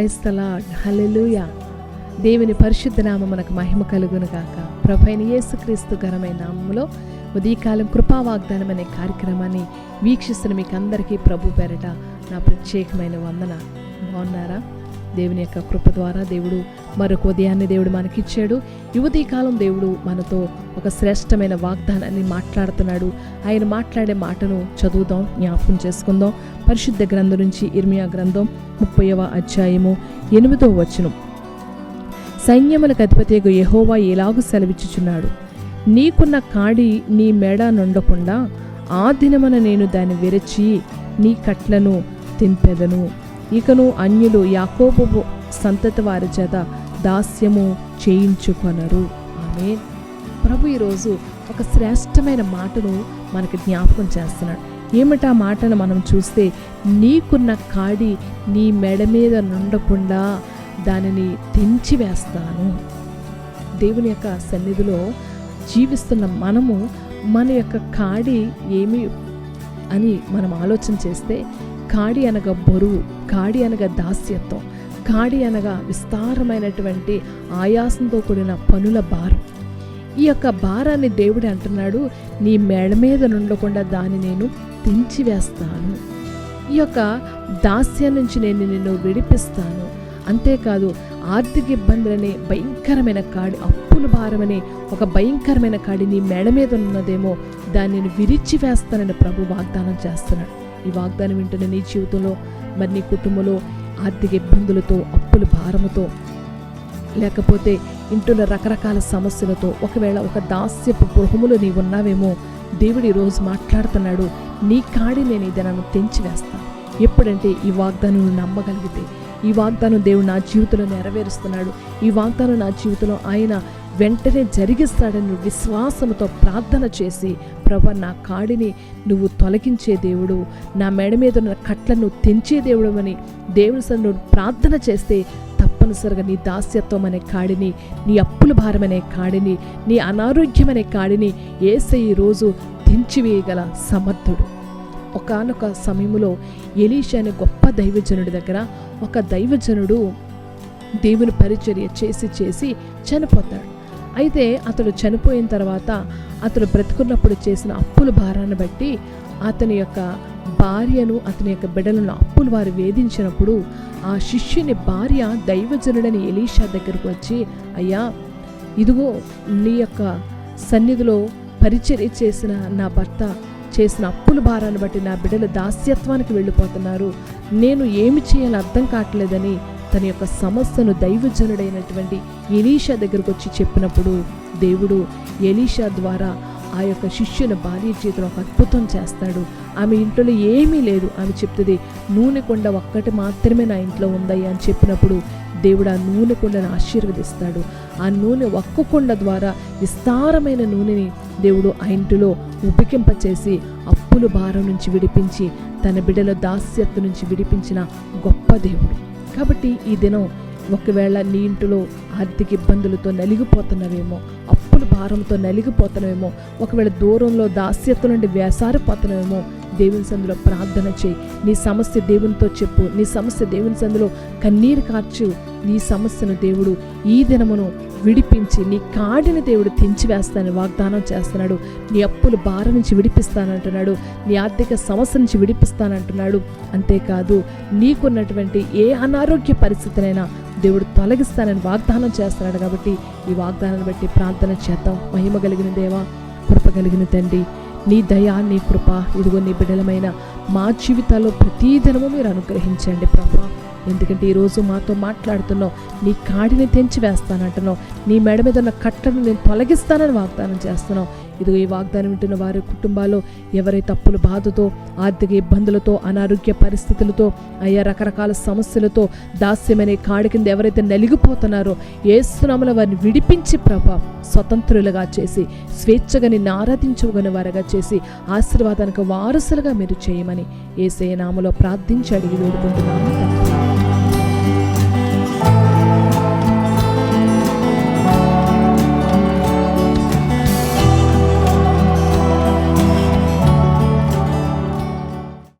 క్రైస్తలా హల్లెలూయా. దేవుని పరిశుద్ధ నామం మనకు మహిమ కలుగును గాక. ప్రభైన యేసుక్రీస్తు ఘనమైన నామములో ఉదయకాలం కృపా వాగ్దానం అనే కార్యక్రమాన్ని వీక్షిస్తున్న మీకు అందరికీ ప్రభు పేరట నా ప్రత్యేకమైన వందన. బాగున్నారా? దేవుని యొక్క కృప ద్వారా దేవుడు మరొక ఉదయాన్ని దేవుడు మనకిచ్చాడు. యువతీ కాలం దేవుడు మనతో ఒక శ్రేష్టమైన వాగ్దానాన్ని మాట్లాడుతున్నాడు. ఆయన మాట్లాడే మాటను చదువుదాం జ్ఞాపకం చేసుకుందాం. పరిశుద్ధ గ్రంథం నుంచి ఇర్మియా గ్రంథం ముప్పైవ అధ్యాయము ఎనిమిదో వచనం. సైన్యములకు అధిపతిగా యహోవా ఎలాగూ సెలవిచ్చుచున్నాడు? నీకున్న కాడి నీ మెడ నుండకుండా ఆ దినమున నేను దాన్ని విరచి నీ కట్లను తింపెదను. ఇకను అన్యులు యాకోబు సంతతి వారి చేత దాస్యము చేయించుకొనరు. ఆమె ప్రభు ఈరోజు ఒక శ్రేష్టమైన మాటను మనకు జ్ఞాపకం చేస్తున్నాడు. ఏమిటా మాటను మనం చూస్తే నీకున్న కాడి నీ మెడ మీద నుండకుండా దానిని తెంచి వేస్తాను. దేవుని యొక్క సన్నిధిలో జీవిస్తున్న మనము మన యొక్క కాడి ఏమి అని మనం ఆలోచన చేస్తే కాడి అనగా బరువు కాడి అనగా దాస్యత్వం కాడి అనగా విస్తారమైనటువంటి ఆయాసంతో కూడిన పనుల భారం. ఈ యొక్క భారాన్ని దేవుడు అంటున్నాడు నీ మెడ మీద నుండకుండా దాన్ని నేను తెంచి వేస్తాను ఈ యొక్క దాస్యం నుంచి నేను నిన్ను విడిపిస్తాను. అంతేకాదు ఆర్థిక ఇబ్బందులనే భయంకరమైన కాడి అప్పుల భారమనే ఒక భయంకరమైన కాడి నీ మెడ మీద ఉన్నదేమో దాన్ని నేను విరిచి వేస్తానని ప్రభు వాగ్దానం చేస్తున్నాడు. ఈ వాగ్దానం వింటున్న నీ జీవితంలో మరి నీ కుటుంబంలో ఆర్థిక ఇబ్బందులతో అప్పుల భారముతో లేకపోతే ఇంట్లో రకరకాల సమస్యలతో ఒకవేళ ఒక దాస్యపు గృహములో నీవు ఉన్నావేమో దేవుడు ఈరోజు మాట్లాడుతున్నాడు నీ కాడి నేను ఇది తెంచివేస్తాను తెంచి వేస్తాను ఎప్పుడంటే ఈ వాగ్దానం నమ్మగలిగితే ఈ వాగ్దానం దేవుడు నా జీవితంలో నెరవేరుస్తున్నాడు ఈ వాగ్దానం నా జీవితంలో ఆయన వెంటనే జరిగిస్తాడని విశ్వాసంతో ప్రార్థన చేసి ప్రభా నా కాడిని నువ్వు తొలగించే దేవుడు నా మెడ మీద ఉన్న కట్లను తెంచే దేవుడు అని దేవుని సన్ను ప్రార్థన చేస్తే తప్పనిసరిగా నీ దాస్యత్వం అనే కాడిని నీ అప్పుల భారం అనే కాడిని నీ అనారోగ్యం అనే కాడిని ఏసై రోజు తెంచివేయగల సమర్థుడు. ఒకానొక సమయంలో ఎలీష అనే గొప్ప దైవజనుడి దగ్గర ఒక దైవజనుడు దేవుని పరిచర్య చేసి చేసి చనిపోతాడు. అయితే అతడు చనిపోయిన తర్వాత అతడు బ్రతుకున్నప్పుడు చేసిన అప్పుల భారాన్ని బట్టి అతని యొక్క భార్యను అతని యొక్క బిడ్డలను అప్పులు వారు వేధించినప్పుడు ఆ శిష్యుని భార్య దైవజనుడని ఎలీషా దగ్గరకు వచ్చి అయ్యా ఇదిగో నీ యొక్క సన్నిధిలో పరిచర్య చేసిన నా భర్త చేసిన అప్పుల భారాన్ని బట్టి నా బిడ్డలు దాస్యత్వానికి వెళ్ళిపోతున్నారు. నేను ఏమి చేయాలో అర్థం కావట్లేదని తన యొక్క సమస్యను దైవజనుడైనటువంటి ఎలీషా దగ్గరకు వచ్చి చెప్పినప్పుడు దేవుడు ఎలీషా ద్వారా ఆ యొక్క శిష్యుని భార్య చేతిలో ఒక అద్భుతం చేస్తాడు. ఆమె ఇంట్లో ఏమీ లేదు. ఆమె చెప్తుంది నూనె కొండ ఒక్కటి మాత్రమే నా ఇంట్లో ఉందయ్యా అని చెప్పినప్పుడు దేవుడు ఆ నూనె కొండను ఆశీర్వదిస్తాడు. ఆ నూనె ఒక్క కొండ ద్వారా విస్తారమైన నూనెని దేవుడు ఆ ఇంటిలో ఉపికింపచేసి అప్పుల భారం నుంచి విడిపించి తన బిడ్డల దాస్యత్తు నుంచి విడిపించిన గొప్ప దేవుడు. కాబట్టి ఈ దినం ఒకవేళ నీ ఇంటిలో ఆర్థిక ఇబ్బందులతో నలిగిపోతున్నవేమో అప్పుల భారంతో నలిగిపోతున్నవేమో ఒకవేళ దూరంలో దాస్యత నుండి వేసారిపోతున్నవేమో దేవుని సందులో ప్రార్థన చేయి. నీ సమస్య దేవునితో చెప్పు. నీ సమస్య దేవుని సందులో కన్నీరు కార్చు. నీ సమస్యను దేవుడు ఈ దినమును విడిపించి నీ కాడిని దేవుడు తెంచివేస్తానని వాగ్దానం చేస్తున్నాడు. నీ అప్పుల భారం నుంచి విడిపిస్తానంటున్నాడు. నీ ఆర్థిక సమస్య నుంచి విడిపిస్తానంటున్నాడు. అంతేకాదు నీకున్నటువంటి ఏ అనారోగ్య పరిస్థితినైనా దేవుడు తొలగిస్తానని వాగ్దానం చేస్తున్నాడు కాబట్టి ఈ వాగ్దానాన్ని బట్టి ప్రార్థన చేద్దాం. మహిమ కలిగిన దేవా కృప కలిగిన తండ్రి నీ దయా నీ కృప ఇదిగో నీ బిడ్డలమైన మా జీవితాల్లో ప్రతి దినము మీరు అనుగ్రహించండి ప్రభా. ఎందుకంటే ఈరోజు మాతో మాట్లాడుతున్నావు. నీ కాడిని తెంచి వేస్తానంటున్నావు. నీ మెడ మీద ఉన్న కట్టను నేను తొలగిస్తానని వాగ్దానం చేస్తున్నావు. ఇదిగో ఈ వాగ్దానం వింటున్న వారి కుటుంబాల్లో ఎవరైతే అప్పుల బాధతో ఆర్థిక ఇబ్బందులతో అనారోగ్య పరిస్థితులతో అయ్యా రకరకాల సమస్యలతో దాస్యమనే కాడి కింద ఎవరైతే నలిగిపోతున్నారో ఏసునామల వారిని విడిపించి ప్రభ స్వతంత్రులుగా చేసి స్వేచ్ఛగా నిన్ను ఆరాధించుకునే వారుగా చేసి ఆశీర్వాదానికి వారసులుగా మీరు చేయమని ఏసే నామలో ప్రార్థించి అడిగి వేడుకుంటున్నాను